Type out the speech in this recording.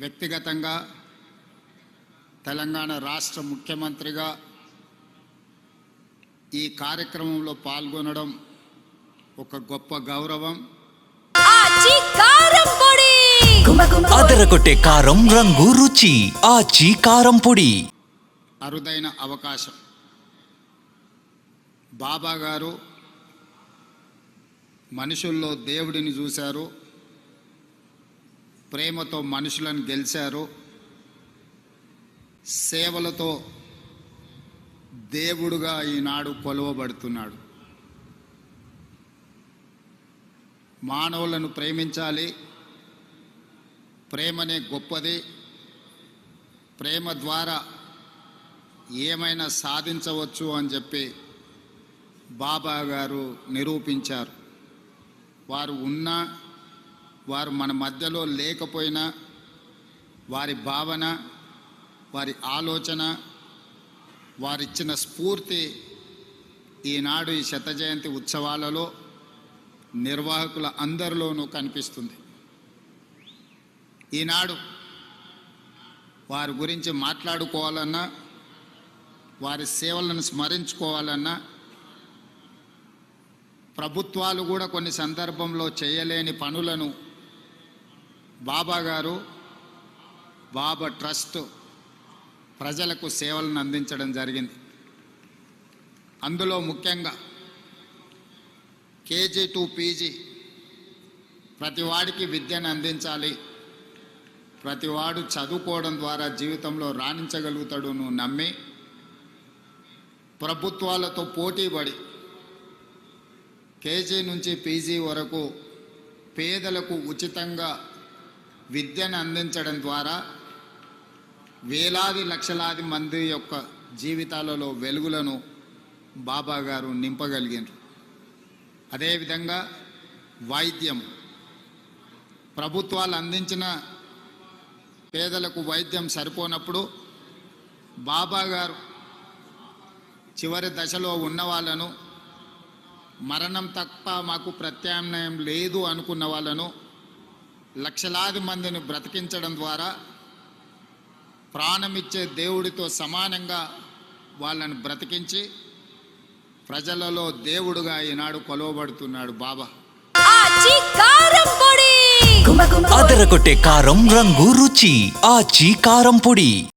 వ్యక్తిగతంగా తెలంగాణ రాష్ట్ర ముఖ్యమంత్రిగా ఈ కార్యక్రమంలో పాల్గొనడం ఒక గొప్ప గౌరవం. అదరగొట్టే కారం రంగు రుచి ఆచి కారం పొడి. అరుదైన అవకాశం. బాబా గారు మనుషుల్లో దేవుడిని చూశారు. ప్రేమతో మనుషులను గెలిచారు. సేవలతో దేవుడుగా ఈనాడు కొలవబడుతున్నాడు. మానవులను ప్రేమించాలి. ప్రేమనే గొప్పది. ప్రేమ ద్వారా ఏమైనా సాధించవచ్చు అని చెప్పి బాబా గారు నిరూపించారు. వారు ఉన్నా వారు మన మధ్యలో లేకపోయినా వారి భావన వారి ఆలోచన వారిచ్చిన స్ఫూర్తి ఈనాడు ఈ శత జయంతి ఉత్సవాలలో నిర్వాహకుల అందరిలోనూ కనిపిస్తుంది. ఈనాడు వారి గురించి మాట్లాడుకోవాలన్నా వారి సేవలను స్మరించుకోవాలన్నా ప్రభుత్వాలు కూడా కొన్ని సందర్భంలో చేయలేని పనులను బాబా గారు బాబా ట్రస్ట్ ప్రజలకు సేవలను అందించడం జరిగింది. అందులో ముఖ్యంగా కేజీ టు పీజీ ప్రతి వాడికి విద్యను అందించాలి. ప్రతివాడు చదువుకోవడం ద్వారా జీవితంలో రాణించగలుగుతాడును నమ్మి ప్రభుత్వాలతో పోటీపడి కేజీ నుంచి పీజీ వరకు పేదలకు ఉచితంగా విద్యను అందించడం ద్వారా వేలాది లక్షలాది మంది యొక్క జీవితాలలో వెలుగులను బాబా గారు నింపగలిగారు అదేవిధంగా వైద్యం. ప్రభుత్వాలు అందించిన పేదలకు వైద్యం సరిపోనప్పుడు బాబా గారు చివరి దశలో ఉన్న వాళ్ళను మరణం తప్ప మాకు ప్రత్యామ్నాయం లేదు అనుకున్న వాళ్ళను లక్షలాది మందిని బ్రతికించడం ద్వారా ప్రాణమిచ్చే దేవుడితో సమానంగా వాళ్ళని బ్రతికించి ప్రజలలో దేవుడుగా ఈనాడు కొలవబడుతున్నాడు బాబా. అదరగొట్టే కారం రంగు రుచి. ఆచి కారం పొడి.